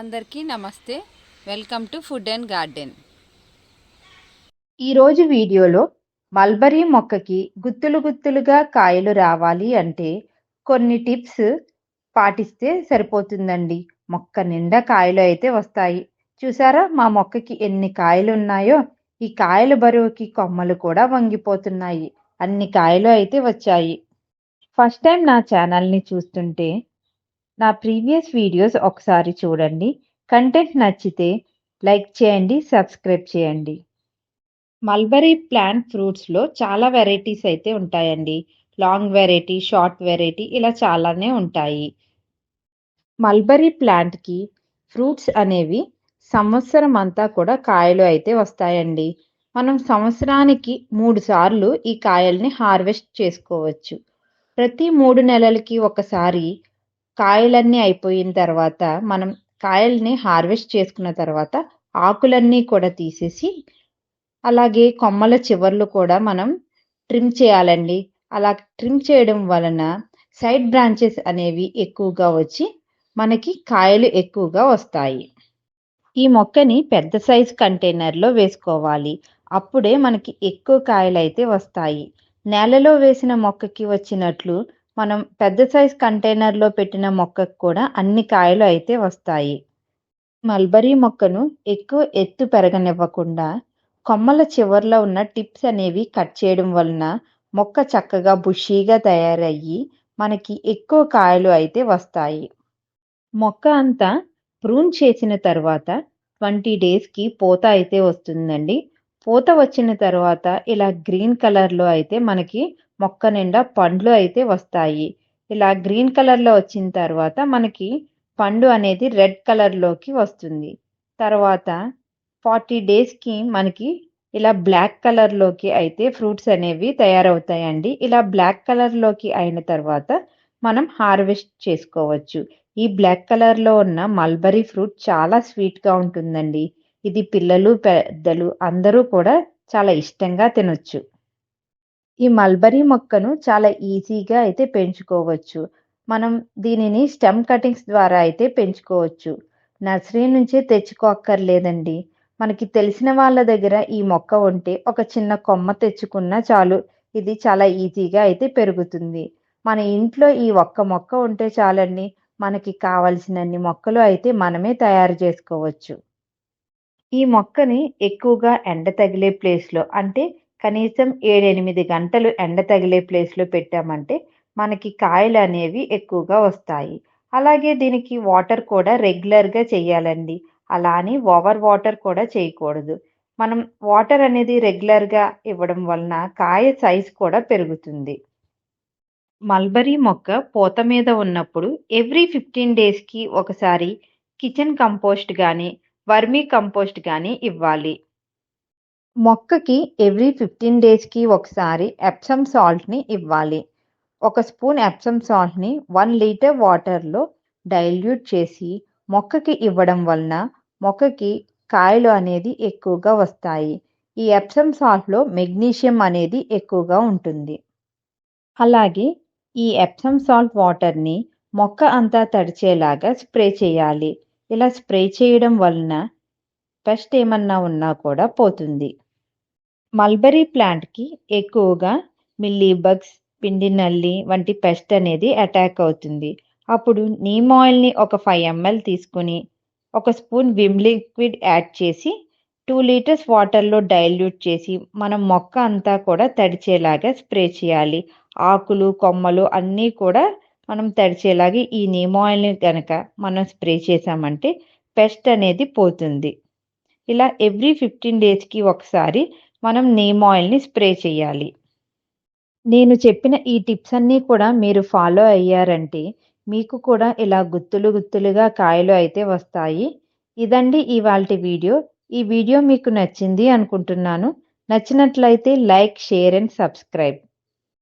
అందరికీ నమస్తే. Welcome to food and garden. ఈరోజు వీడియోలో మల్బరీ మొక్కకి గుత్తులు గుత్తులుగా కాయలు రావాలి అంటే కొన్ని టిప్స్ పాటిస్తే సరిపోతుందండి. మొక్క నిండా కాయలు అయితే వస్తాయి. చూసారా? మా మొక్కకి ఎన్ని కాయలు ఉన్నాయో? ఈ కాయల బరువుకి కొమ్మలు కూడా వంగిపోతున్నాయి. అన్ని కాయలు అయితే వచ్చాయి. ఫస్ట్ టైం నా ఛానల్ని చూస్తుంటే నా ప్రీవియస్ వీడియోస్ ఒకసారి చూడండి. కంటెంట్ నచ్చితే లైక్ చేయండి సబ్స్క్రైబ్ చేయండి. మల్బరీ ప్లాంట్ ఫ్రూట్స్లో చాలా వెరైటీస్ అయితే ఉంటాయండి. లాంగ్ వెరైటీ షార్ట్ వెరైటీ ఇలా చాలానే ఉంటాయి. మల్బరీ ప్లాంట్కి ఫ్రూట్స్ అనేవి సంవత్సరం అంతా కూడా కాయలు అయితే వస్తాయండి. మనం సంవత్సరానికి మూడు సార్లు ఈ కాయల్ని హార్వెస్ట్ చేసుకోవచ్చు. ప్రతి మూడు నెలలకి ఒకసారి కాయలన్నీ అయిపోయిన తర్వాత మనం కాయల్ని హార్వెస్ట్ చేసుకున్న తర్వాత ఆకులన్నీ కూడా తీసేసి అలాగే కొమ్మల చివర్లు కూడా మనం ట్రిమ్ చేయాలండి. అలా ట్రిమ్ చేయడం వలన సైడ్ బ్రాంచెస్ అనేవి ఎక్కువగా వచ్చి మనకి కాయలు ఎక్కువగా వస్తాయి. ఈ మొక్కని పెద్ద సైజ్ కంటైనర్లో వేసుకోవాలి. అప్పుడే మనకి ఎక్కువ కాయలు అయితే వస్తాయి. నేలలో వేసిన మొక్కకి వచ్చినట్లు మనం పెద్ద సైజ్ కంటైనర్లో పెట్టిన మొక్కకు కూడా అన్ని కాయలు అయితే వస్తాయి. మల్బరీ మొక్కను ఎక్కువ ఎత్తు పెరగనివ్వకుండా కొమ్మల చివర్లో ఉన్న టిప్స్ అనేవి కట్ చేయడం వలన మొక్క చక్కగా బుషీగా తయారయ్యి మనకి ఎక్కువ కాయలు అయితే వస్తాయి. మొక్క అంతా ప్రూన్ చేసిన తర్వాత ట్వంటీ డేస్కి పూత అయితే వస్తుందండి. పూత వచ్చిన తర్వాత ఇలా గ్రీన్ కలర్లో అయితే మనకి మొక్క నిండా పండ్లు అయితే వస్తాయి. ఇలా గ్రీన్ కలర్లో వచ్చిన తర్వాత మనకి పండు అనేది రెడ్ కలర్లోకి వస్తుంది. తర్వాత ఫార్టీ డేస్కి మనకి ఇలా బ్లాక్ కలర్లోకి అయితే ఫ్రూట్స్ అనేవి తయారవుతాయండి. ఇలా బ్లాక్ కలర్లోకి అయిన తర్వాత మనం హార్వెస్ట్ చేసుకోవచ్చు. ఈ బ్లాక్ కలర్లో ఉన్న మల్బరీ ఫ్రూట్ చాలా స్వీట్గా ఉంటుందండి. ఇది పిల్లలు పెద్దలు అందరూ కూడా చాలా ఇష్టంగా తినొచ్చు. ఈ మల్బరీ మొక్కను చాలా ఈజీగా అయితే పెంచుకోవచ్చు. మనం దీనిని స్టెమ్ కటింగ్స్ ద్వారా అయితే పెంచుకోవచ్చు. నర్సరీ నుంచే తెచ్చుకోక్కర్లేదండి మనకి తెలిసిన వాళ్ళ దగ్గర ఈ మొక్క ఉంటే ఒక చిన్న కొమ్మ తెచ్చుకున్నా చాలు ఇది చాలా ఈజీగా అయితే పెరుగుతుంది. మన ఇంట్లో ఈ ఒక్క మొక్క ఉంటే చాలండి మనకి కావలసినన్ని మొక్కలు అయితే మనమే తయారు చేసుకోవచ్చు. ఈ మొక్కని ఎక్కువగా ఎండ తగిలే ప్లేస్లో అంటే కనీసం ఏడెనిమిది గంటలు ఎండ తగిలే ప్లేస్లో పెట్టామంటే మనకి కాయలు అనేవి ఎక్కువగా వస్తాయి. అలాగే దీనికి వాటర్ కూడా రెగ్యులర్గా చేయాలండి. అలా అని ఓవర్ వాటర్ కూడా చేయకూడదు. మనం వాటర్ అనేది రెగ్యులర్గా ఇవ్వడం వలన కాయ సైజ్ కూడా పెరుగుతుంది. మల్బరీ మొక్క పూత మీద ఉన్నప్పుడు ఎవ్రీ ఫిఫ్టీన్ డేస్కి ఒకసారి కిచెన్ కంపోస్ట్ కానీ వర్మీ కంపోస్ట్ కానీ ఇవ్వాలి. మొక్కకి ఎవ్రీ ఫిఫ్టీన్ డేస్కి ఒకసారి ఎప్సమ్ సాల్ట్ని ఇవ్వాలి. ఒక స్పూన్ ఎప్సమ్ సాల్ట్ని వన్ లీటర్ వాటర్లో డైల్యూట్ చేసి మొక్కకి ఇవ్వడం వలన మొక్కకి కాయలు అనేది ఎక్కువగా వస్తాయి. ఈ ఎప్సమ్ సాల్ట్లో మెగ్నీషియం అనేది ఎక్కువగా ఉంటుంది. అలాగే ఈ ఎప్సమ్ సాల్ట్ వాటర్ని మొక్క అంతా తడిచేలాగా స్ప్రే చేయాలి. ఇలా స్ప్రే చేయడం వలన పెస్ట్ ఏమన్నా ఉన్నా కూడా పోతుంది. మల్బరీ ప్లాంట్కి ఎక్కువగా మిల్లీ బగ్స్ పిండి నల్లి వంటి పెస్ట్ అనేది అటాక్ అవుతుంది. అప్పుడు నీమ్ ఆయిల్ని ఒక ఫైవ్ ఎంఎల్ తీసుకుని ఒక స్పూన్ విమ్ లిక్విడ్ యాడ్ చేసి టూ లీటర్స్ వాటర్లో డైల్యూట్ చేసి మనం మొక్క అంతా కూడా తడిచేలాగా స్ప్రే చేయాలి. ఆకులు కొమ్మలు అన్నీ కూడా మనం తడిచేలాగా ఈ నీమ్ ఆయిల్ని కనుక మనం స్ప్రే చేసామంటే పెస్ట్ అనేది పోతుంది. ఇలా ఎవ్రీ ఫిఫ్టీన్ డేస్కి ఒకసారి మనం నేమ్ ఆయిల్ని స్ప్రే చేయాలి. నేను చెప్పిన ఈ టిప్స్ అన్నీ కూడా మీరు ఫాలో అయ్యారంటే మీకు కూడా ఇలా గుత్తులు గుత్తులుగా కాయలు అయితే వస్తాయి. ఇదండి ఇవాళ వీడియో. ఈ వీడియో మీకు నచ్చింది అనుకుంటున్నాను. నచ్చినట్లయితే లైక్ షేర్ అండ్ సబ్స్క్రైబ్.